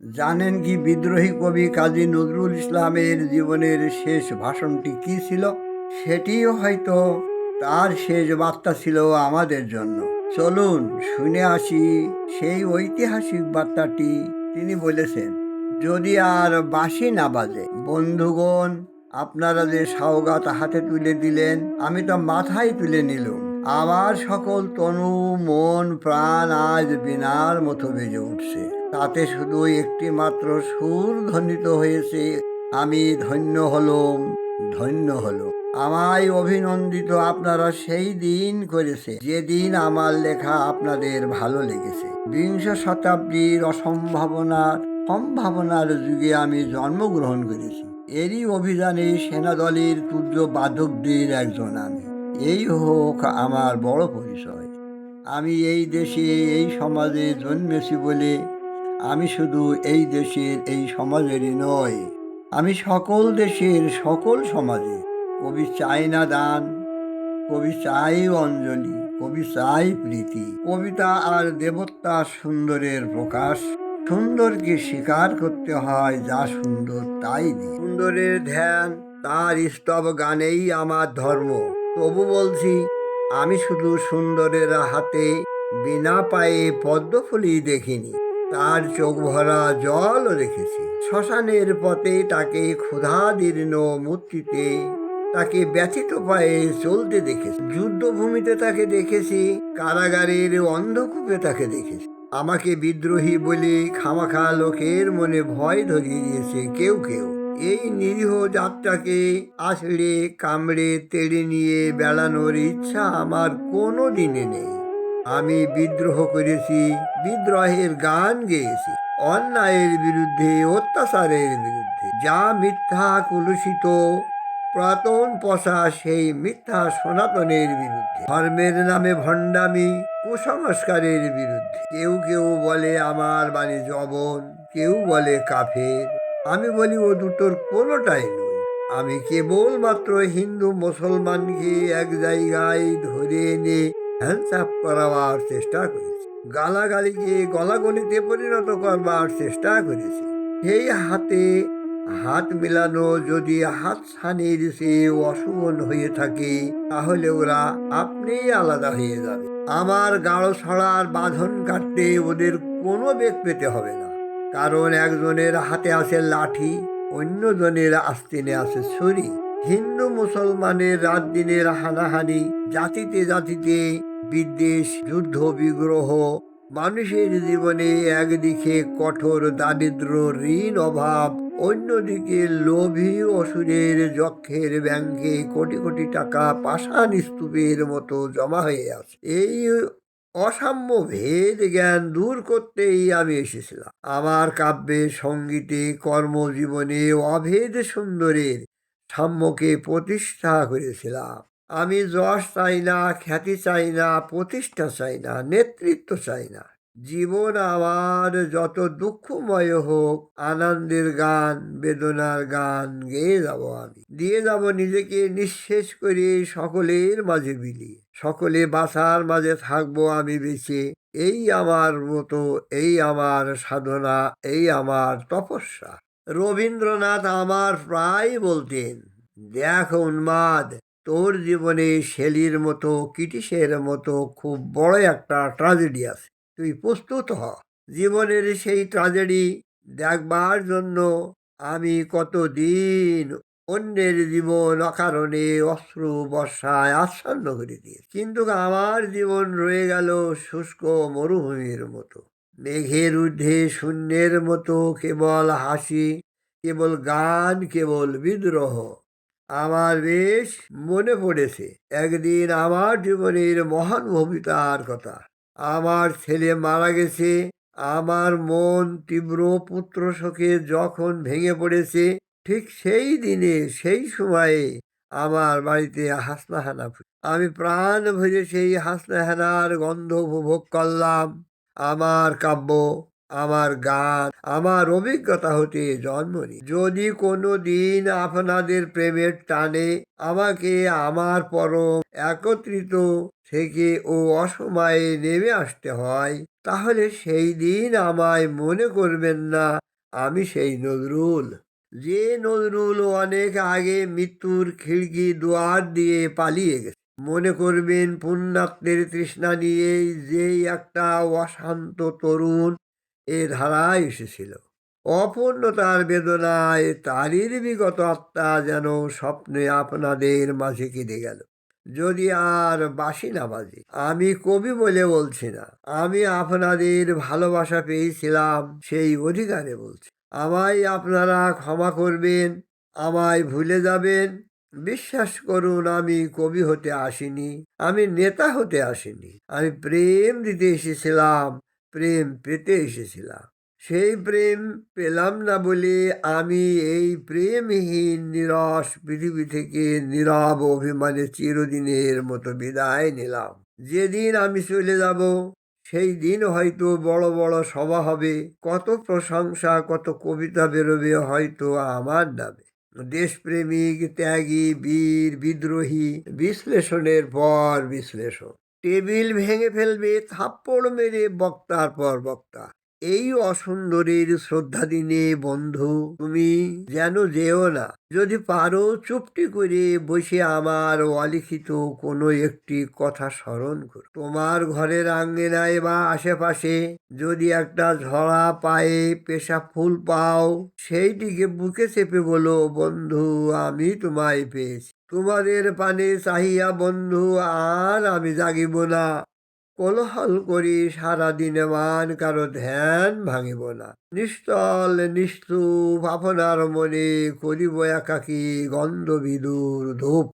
জানেন কি বিদ্রোহী কবি কাজী নজরুল ইসলামের জীবনের শেষ ভাষণটি কি ছিল? সেটিও হয়তো তার শেষ বার্তা ছিল আমাদের জন্য। চলুন শুনে আসি সেই ঐতিহাসিক বার্তাটি, তিনি বলেছেন, যদি আর বাঁশি না বাজে, বন্ধুগণ, আপনারা যে সওগাত হাতে তুলে দিলেন, আমি তো মাথায় তুলে নিলুম। আমার সকল তনু, মন, প্রাণ আজ বিনার মতো বেজে উঠছে। তাতে শুধু একটি মাত্র সুর ধ্বনিত হয়েছে, আমি ধন্য হলুম, ধন্য হলো আমায় অভিনন্দিত আপনারা সেই দিন করেছে যেদিন আমার লেখা আপনাদের ভালো লেগেছে। বিংশ শতাব্দীর অসম্ভাবনার সম্ভাবনার যুগে আমি জন্মগ্রহণ করেছি। এরই অভিযানে সেনাদলের তুর্য বাদকদের একজন আমি। এই হোক আমার বড় পরিচয়। আমি এই দেশে, এই সমাজে জন্মেছি বলে আমি শুধু এই দেশের, এই সমাজেরই নয়, আমি সকল দেশের, সকল সমাজে, কবি চাই না দান, কবি চাই অঞ্জলি, কবি চাই প্রীতি, কবিতা আর দেবত্তা সুন্দরের প্রকাশ। সুন্দরকে স্বীকার করতে হয় যা সুন্দর তাই সুন্দরের ধ্যান, তার স্তব গানেই আমার ধর্ম। তবু বলছি, আমি শুধু সুন্দরের হাতে বিনা পায়ে পদ্মফুলি দেখিনি। তার চোখ ভরা জলও দেখেছি শ্মশানের পথে তাকে ক্ষুধাদীর্ণ মূর্তিতে, তাকে ব্যথিত পায়ে চলতে দেখেছি। যুদ্ধভূমিতে তাকে দেখেছি, কারাগারের অন্ধকূপে তাকে দেখেছি। আমাকে বিদ্রোহী বলে খামাখা লোকের মনে ভয় ধরিয়ে দিয়েছে কেউ কেউ। এই নিরীহ যাত্রাকে আসলে কামড়ে, তেড়ে নিয়ে বেড়ানোর ইচ্ছা আমার কোনো দিনে নেই। আমি বিদ্রোহ করেছি, বিদ্রোহের গান গেয়েছি, অন্যায়ের বিরুদ্ধে, অত্যাচারের বিরুদ্ধে। যা মিথ্যা কুলুষিত, পুরাতন পশা সেই মিথ্যা সনাতনের বিরুদ্ধে। ধর্মের নামে ভণ্ডামি, কুসংস্কারের বিরুদ্ধে। কেউ কেউ বলে আমার বাণী জবন, কেউ বলে কাফের। আমি বলি, ও দুটোর কোনোটাই নই আমি কেবলমাত্র হিন্দু মুসলমানকে এক জায়গায় ধরে এনে হ্যান্ডসাপ করাবার চেষ্টা করেছি। গালাগালিকে গলাগলিতে পরিণত করবার চেষ্টা করেছি। সেই হাতে হাত মেলানো যদি হাত ছানির সে অশুভন হয়ে থাকে, তাহলে ওরা আপনিই আলাদা হয়ে যাবে। আমার গাঢ় ছড়ার বাঁধন কাটতে ওদের কোনো বেগ পেতে হবে না। কারণ একজনের হাতে আছে লাঠি, অন্যজনের আস্তিনে আছে ছুরি। হিন্দু মুসলমানের রাত দিনের হানাহানি, জাতিতে জাতিতে বিদ্বেষ, যুদ্ধ, বিগ্রহ, মানুষের জীবনে একদিকে কঠোর দারিদ্র ঋণ অভাব, অন্যদিকে লোভী অসুরের যক্ষের ব্যাংকে কোটি কোটি টাকা পাষাণ স্তূপের মতো জমা হয়ে আছে। এই অসাম্য ভেদ জ্ঞান দূর করতেই আমি এসেছিলাম। আমার কাব্যে, সঙ্গীতে, কর্মজীবনে অভেদ সুন্দরের সাম্যকে প্রতিষ্ঠা করেছিলাম। আমি যশ চাই না, খ্যাতি চাই না, প্রতিষ্ঠা চাই না, নেতৃত্ব চাই না। জীবন আমার যত দুঃখময় হোক, আনন্দের গান, বেদনার গান গেয়ে যাব আমি। দিয়ে যাব নিজেকে নিঃশেষ করে সকলের মাঝে বিলিয়ে সকলে বাসার মাঝে থাকব আমি বেঁচে। এই আমার মতো, এই আমার সাধনা, এই আমার তপস্যা। রবীন্দ্রনাথ আমার প্রায় বলতেন, দেখ উন্মাদ, তোর জীবনে শেলির মতো, কিটিসের মতো খুব বড় একটা ট্রাজেডি আছে। তুই প্রস্তুত হ। জীবনের সেই ট্রাজেডি দেখবার জন্য আমি কতদিন অন্যের জীবন অকারণে অশ্রু বর্ষায় আচ্ছন্ন করে দিয়ে কিন্তু আমার জীবন রয়ে গেল শুষ্ক মরুভূমির মতো। মেঘের ঊর্ধ্বে শূন্যের মতো কেবল হাসি, কেবল গান, কেবল বিদ্রোহ। আমার বেশ মনে পড়েছে, একদিন আমার জীবনের মহানুভবিতার কথা। আমার ছেলে মারা গেছে, আমার মন তীব্র পুত্র শোকে যখন ভেঙে পড়েছে, ঠিক সেই দিনে, সেই সময়ে আমার বাড়িতে হাসনাহানা। আমি প্রাণ ভরে সেই হাসনাহানার গন্ধ উপভোগ করলাম আমার কাব্য আমার গান, আমার অভিজ্ঞতা হতে জন্ম নি। যদি কোনো দিন আপনাদের প্রেমের টানে আমাকে আমার পরম একত্রিত থেকে ও অসময়ে নেমে আসতে হয়, তাহলে সেই দিন আমায় মনে করবেন না আমি সেই নজরুল। যে নজরুল অনেক আগে মৃত্যুর খিড়কি দুয়ার দিয়ে পালিয়ে গেছে। মনে করবেন পুণ্যাত্মের তৃষ্ণা নিয়ে যেই একটা অশান্ত তরুণ এ ধারায় এসেছিল। অপূর্ণতার বেদনায় তারই বিগত আত্মা যেন স্বপ্নে আপনাদের মাঝে কেঁদে গেল। যদি আর বাসি না বাজে, আমি কবি বলে বলছি না। আমি আপনাদের ভালোবাসা পেয়েছিলাম, সেই অধিকারে বলছি। আমায় আপনারা ক্ষমা করবেন, আমায় ভুলে যাবেন। বিশ্বাস করুন, আমি কবি হতে আসিনি, আমি নেতা হতে আসিনি। আমি প্রেম দিতে এসেছিলাম প্রেম পেতে এসেছিলাম। সেই প্রেম পেলাম না বলে আমি এই প্রেমহীন, নিরস পৃথিবী থেকে নীরব অভিমানে চিরদিনের মতো বিদায় নিলাম। যেদিন আমি চলে যাব, সেই দিন হয়তো বড় বড় সভা হবে, কত প্রশংসা, কত কবিতা বেরোবে হয়তো আমার নামে। দেশপ্রেমিক, ত্যাগী, বীর, বিদ্রোহী, বিশ্লেষণের পর বিশ্লেষণ। টেবিল ভেঙে ফেলবে, থাপ্পড় মেরে বক্তার পর বক্তা। এই অসুন্দরীর শ্রদ্ধা দিনে বন্ধু, তুমি যেন যেও না। যদি পারো, চুপটি করে বসে আমার অলিখিত কোনো একটি কথা স্মরণ করো। তোমার ঘরের আঙ্গিনায় বা আশেপাশে যদি একটা ঝরা পায়ে পেশা ফুল পাও, সেইটিকে বুকে চেপে বলো, বন্ধু, আমি তোমায় পেয়েছি। তোমাদের পানে চাহিয়া বন্ধু, আর আমি জাগিব না। কোলহল করি সারাদিনে মান কারও ধ্যান ভাঙিব না। নিস্তল নিস্তুপ আপনার মনে করিব একাকি গন্ধবিদুর ধূপ।